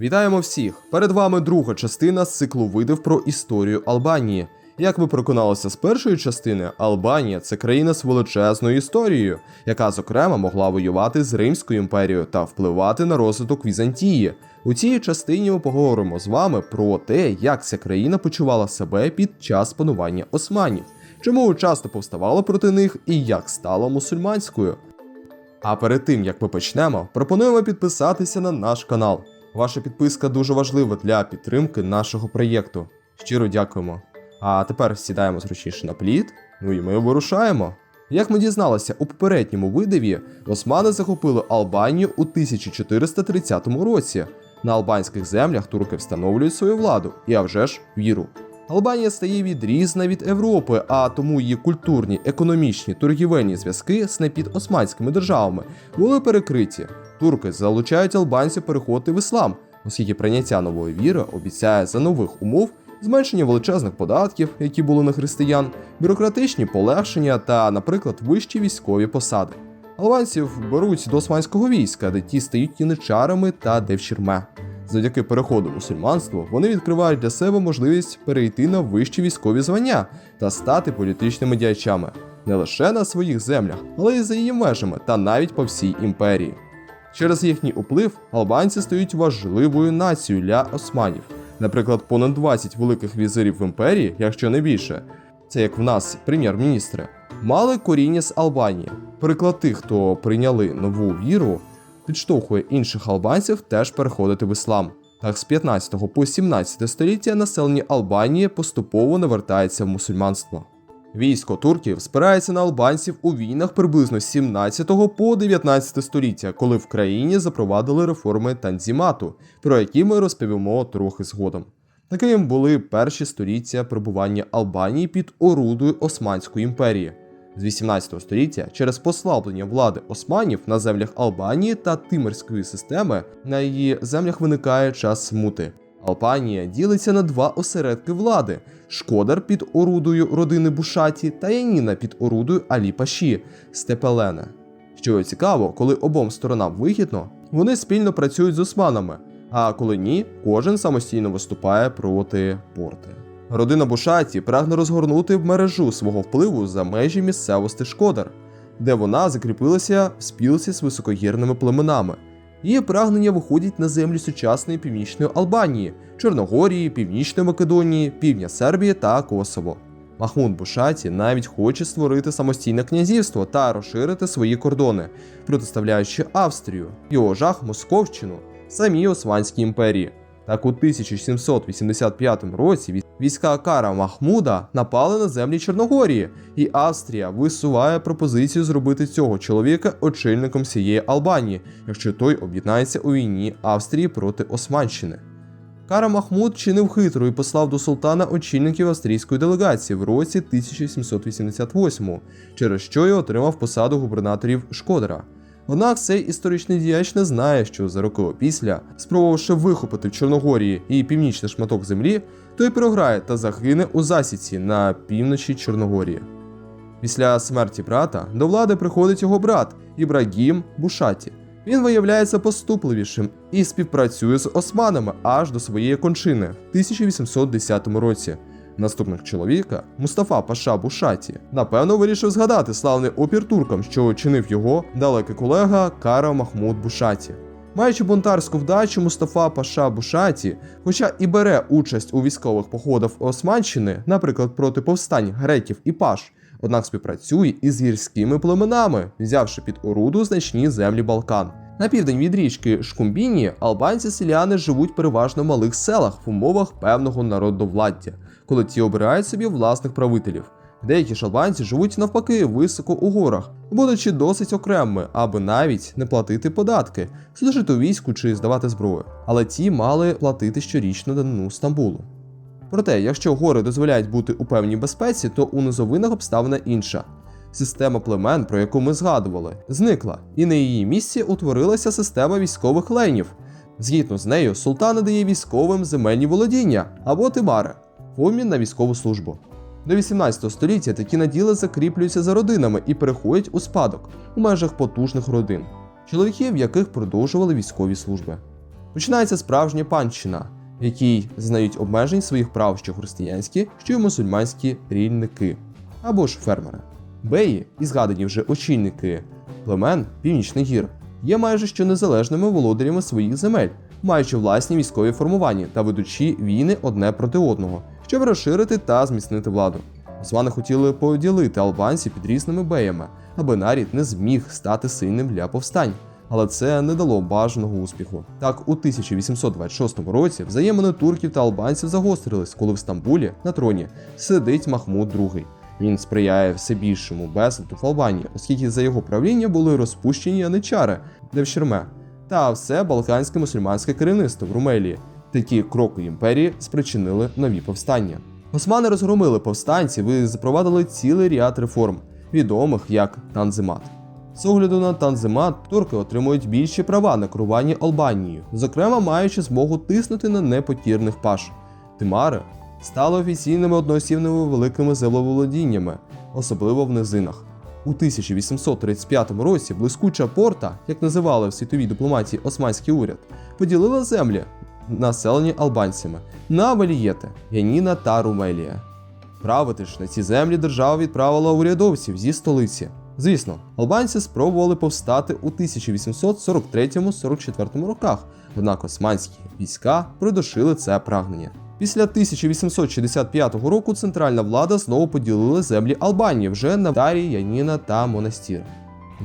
Вітаємо всіх! Перед вами друга частина з циклу видів про історію Албанії. Як ви переконалися з першої частини, Албанія це країна з величезною історією, яка зокрема могла воювати з Римською імперією та впливати на розвиток Візантії. У цій частині ми поговоримо з вами про те, як ця країна почувала себе під час панування османів, чому часто повставала проти них і як стала мусульманською. А перед тим як ми почнемо, пропонуємо підписатися на наш канал. Ваша підписка дуже важлива для підтримки нашого проєкту. Щиро дякуємо. А тепер сідаємо зручніше на плід, ну і ми вирушаємо. Як ми дізналися у попередньому видиві, османи захопили Албанію у 1430 році. На албанських землях турки встановлюють свою владу і а вже ж віру. Албанія стає відрізна від Європи, а тому її культурні, економічні, торгівельні зв'язки з непідосманськими державами були перекриті. Турки залучають албанців переходити в іслам, оскільки прийняття нової віри обіцяє за нових умов зменшення величезних податків, які були на християн, бюрократичні полегшення та, наприклад, вищі військові посади. Албанців беруть до османського війська, де ті стають яничарами та девчірме. Завдяки переходу мусульманство вони відкривають для себе можливість перейти на вищі військові звання та стати політичними діячами не лише на своїх землях, але й за її межами та навіть по всій імперії. Через їхній вплив албанці стають важливою нацією для османів. Наприклад, понад 20 великих візирів в імперії, якщо не більше, це як в нас прем'єр-міністри, мали коріння з Албанії. Приклад тих, хто прийняли нову віру, підштовхує інших албанців теж переходити в іслам. Так з 15 по 17 століття населення Албанії поступово навертається в мусульманство. Військо турків спирається на албанців у війнах приблизно з 17 по 19 століття, коли в країні запровадили реформи Танзімату, про які ми розповімо трохи згодом. Таким були перші століття перебування Албанії під орудою Османської імперії. З 18 століття через послаблення влади османів на землях Албанії та Тимирської системи на її землях виникає час смути. Албанія ділиться на два осередки влади: Шкодар під орудою родини Бушаті та Яніна під орудою Алі Паші Степелена. Що цікаво, коли обом сторонам вигідно, вони спільно працюють з османами, а коли ні, кожен самостійно виступає проти порти. Родина Бушаті прагне розгорнути мережу свого впливу за межі місцевості Шкодар, де вона закріпилася в спілці з високогірними племенами. Її прагнення виходять на землі сучасної північної Албанії, Чорногорії, Північної Македонії, Півдня Сербії та Косово. Махмуд Бушаті навіть хоче створити самостійне князівство та розширити свої кордони, протиставляючи Австрію, його жах Московщину, самій Османській імперії. Так у 1785 році війська Кара Махмуда напали на землі Чорногорії, і Австрія висуває пропозицію зробити цього чоловіка очільником всієї Албанії, якщо той об'єднається у війні Австрії проти Османщини. Кара Махмуд чинив хитро і послав до султана очільників австрійської делегації в році 1788, через що й отримав посаду губернаторів Шкодера. Однак цей історичний діяч не знає, що за роки опісля, спробувавши вихопити в Чорногорії і північний шматок землі, той програє та загине у засіці на півночі Чорногорії. Після смерті брата до влади приходить його брат Ібрагім Бушаті. Він виявляється поступливішим і співпрацює з османами аж до своєї кончини в 1810 році. Наступник чоловіка, Мустафа Паша Бушаті, напевно вирішив згадати славний опір туркам, що чинив його далекий колега Кара Махмуд Бушаті. Маючи бунтарську вдачу, Мустафа Паша Бушаті, хоча і бере участь у військових походах Османщини, наприклад, проти повстань греків і паш, однак співпрацює із гірськими племенами, взявши під оруду значні землі Балкан. На південь від річки Шкумбіні албанці-селяни живуть переважно в малих селах в умовах певного народовладдя, коли ті обирають собі власних правителів. Деякі ж албанці живуть навпаки високо у горах, будучи досить окремими, аби навіть не платити податки, служити у війську чи здавати зброю. Але ті мали платити щорічно данину Стамбулу. Проте, якщо гори дозволяють бути у певній безпеці, то у низовинах обставина інша. Система племен, про яку ми згадували, зникла, і на її місці утворилася система військових ленів. Згідно з нею, султан надає військовим земельні володіння або тимари в обмін на військову службу. До 18 століття такі наділи закріплюються за родинами і переходять у спадок у межах потужних родин, чоловіків, яких продовжували військові служби. Починається справжня панщина, в якій знають обмежень своїх прав що християнські, що й мусульманські рільники або ж фермери. Беї і згадані вже очільники племен Північних гір є майже що незалежними володарями своїх земель, маючи власні військові формування та ведучи війни одне проти одного, щоб розширити та зміцнити владу. Османи хотіли поділити албанців під різними беями, аби нарід не зміг стати сильним для повстань. Але це не дало бажаного успіху. Так, у 1826 році взаємини турків та албанців загострились, коли в Стамбулі на троні сидить Махмуд II. Він сприяє все більшому безладу в Албанії, оскільки за його правління були розпущені яничари Девшерме та все балканське мусульманське керівництво в Румелії. Такі кроки імперії спричинили нові повстання. Османи розгромили повстанців і запровадили цілий ряд реформ, відомих як Танзимат. З огляду на Танзимат, турки отримують більші права на керування Албанією, зокрема маючи змогу тиснути на непокірних паш. Тимари стали офіційними одноосібними великими землеволодіннями, особливо в низинах. У 1835 році блискуча порта, як називали в світовій дипломатії османський уряд, поділила землі, населені албанцями, на валієти Яніна та Румелія. Правити ж на ці землі держава відправила урядовців зі столиці. Звісно, албанці спробували повстати у 1843-44 роках, однак османські війська придушили це прагнення. Після 1865 року центральна влада знову поділила землі Албанії вже на Тарі, Яніна та Монастір.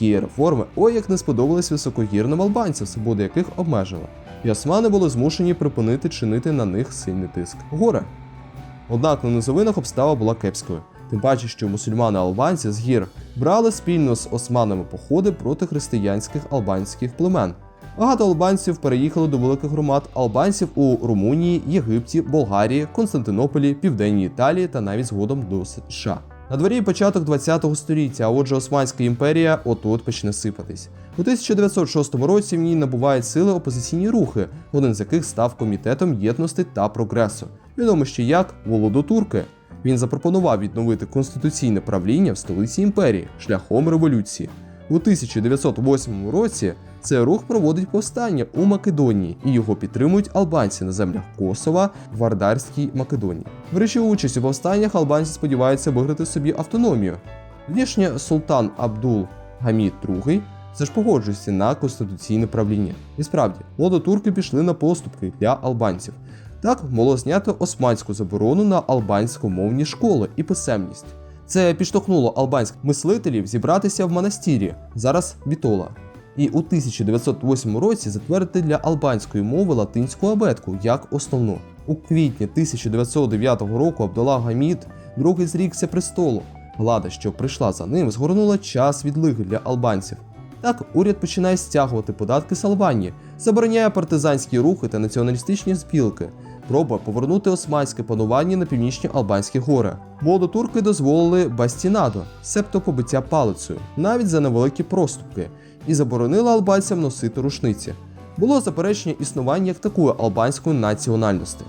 Її реформи ой як не сподобались високогірним албанцям, свободи яких обмежили, і османи були змушені припинити чинити на них сильний тиск. Горе. Однак на низовинах обстава була кепською. Тим паче, що мусульмани-албанці з гір брали спільно з османами походи проти християнських албанських племен. Багато албанців переїхали до великих громад албанців у Румунії, Єгипті, Болгарії, Константинополі, Південній Італії та навіть згодом до США. На дворі початок 20 століття, а отже, Османська імперія отут почне сипатись. У 1906 році в ній набувають сили опозиційні рухи, один з яких став комітетом єдності та прогресу, відомо ще як Володотурки. Він запропонував відновити конституційне правління в столиці імперії шляхом революції. У 1908 році цей рух проводить повстання у Македонії і його підтримують албанці на землях Косова в Вардарській Македонії. Беручи участь у повстаннях, албанці сподіваються виграти собі автономію. Внішнє султан Абдул Гамід II все ж погоджується на конституційне правління. І справді, молодотурки пішли на поступки для албанців. Так було знято османську заборону на албанськомовні школи і писемність. Це підштовхнуло албанських мислителів зібратися в монастирі, зараз Бітола. І у 1908 році затвердити для албанської мови латинську абетку як основну. У квітні 1909 року Абдулла Гамід другий зрікся престолу. Влада, що прийшла за ним, згорнула час відлиги для албанців. Так, уряд починає стягувати податки з Албанії, забороняє партизанські рухи та націоналістичні спілки, пробує повернути османське панування на північні албанські гори. Молодотурки дозволили бастінадо, себто побиття палицею, навіть за невеликі проступки, і заборонили албанцям носити рушниці. Було заперечення існування як такої албанської національності.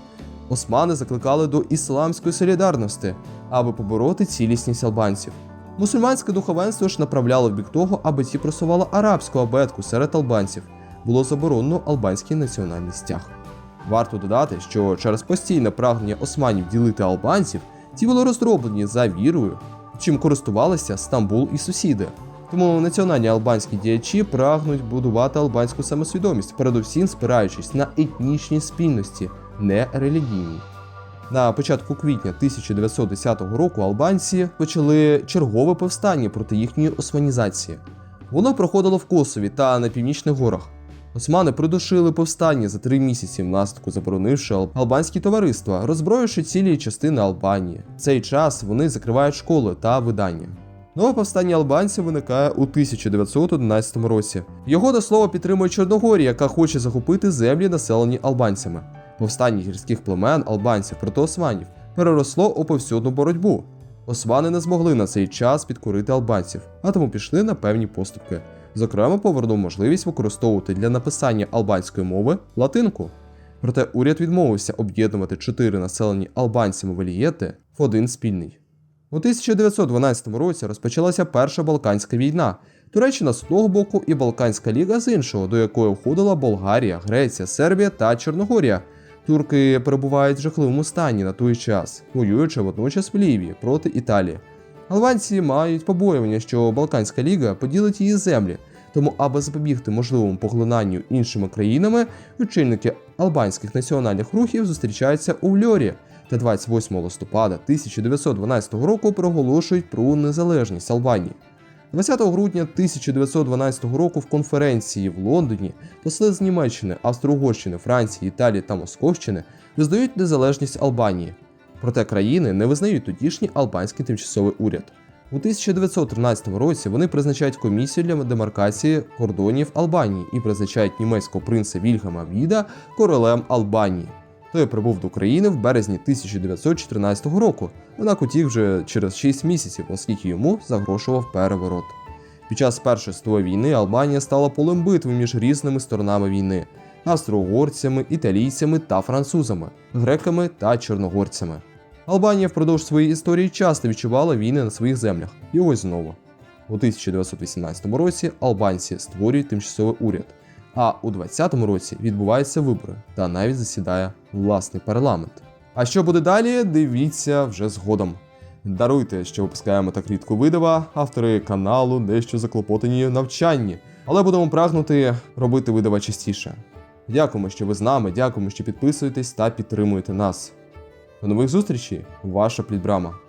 Османи закликали до ісламської солідарності, аби побороти цілісність албанців. Мусульманське духовенство ж направляло в бік того, аби ті просували арабську абетку серед албанців. Було заборонено албанський національний стяг. Варто додати, що через постійне прагнення османів ділити албанців, ті були роздроблені за вірою, чим користувалися Стамбул і сусіди. Тому національні албанські діячі прагнуть будувати албанську самосвідомість, передусім спираючись на етнічні спільності, не релігійні. На початку квітня 1910 року албанці почали чергове повстання проти їхньої османізації. Воно проходило в Косові та на північних горах. Османи придушили повстання за три місяці внаслідку заборонивши албанські товариства, роззброївши цілі частини Албанії. В цей час вони закривають школи та видання. Нове повстання албанців виникає у 1911 році. Його до слова підтримує Чорногорія, яка хоче захопити землі, населені албанцями. Повстання гірських племен албанців проти османів переросло у повсюдну боротьбу. Османи не змогли на цей час підкорити албанців, а тому пішли на певні поступки. Зокрема, повернув можливість використовувати для написання албанської мови латинку. Проте уряд відмовився об'єднувати чотири населені албанцями валієти в один спільний. У 1912 році розпочалася Перша Балканська війна. Туреччина з одного боку і Балканська ліга з іншого, до якої входила Болгарія, Греція, Сербія та Чорногорія. Турки перебувають в жахливому стані на той час, воюючи водночас в Лівії проти Італії. Албанці мають побоювання, що Балканська ліга поділить її землі, тому, аби запобігти можливому поглинанню іншими країнами, очільники албанських національних рухів зустрічаються у Льорі та 28 листопада 1912 року проголошують про незалежність Албанії. 20 грудня 1912 року в конференції в Лондоні посли з Німеччини, Австро-Угорщини, Франції, Італії та Московщини визнають незалежність Албанії. Проте країни не визнають тодішній албанський тимчасовий уряд. У 1913 році вони призначають комісію для демаркації кордонів Албанії і призначають німецького принца Вільгама Віда королем Албанії. Той прибув до України в березні 1914 року, однак утік вже через 6 місяців, оскільки йому загрошував переворот. Під час Першої світової війни Албанія стала полем битви між різними сторонами війни австро-угорцями, італійцями та французами, греками та чорногорцями. Албанія впродовж своєї історії часто відчувала війни на своїх землях, і ось знову. У 1918 році албанці створюють тимчасовий уряд, а у 2020 році відбуваються вибори та навіть засідає власний парламент. А що буде далі, дивіться вже згодом. Даруйте, що випускаємо так рідко видива, автори каналу дещо заклопотані навчанні, але будемо прагнути робити видива частіше. Дякуємо, що ви з нами, дякуємо, що підписуєтесь та підтримуєте нас. До нових зустрічей, ваша плідбрама.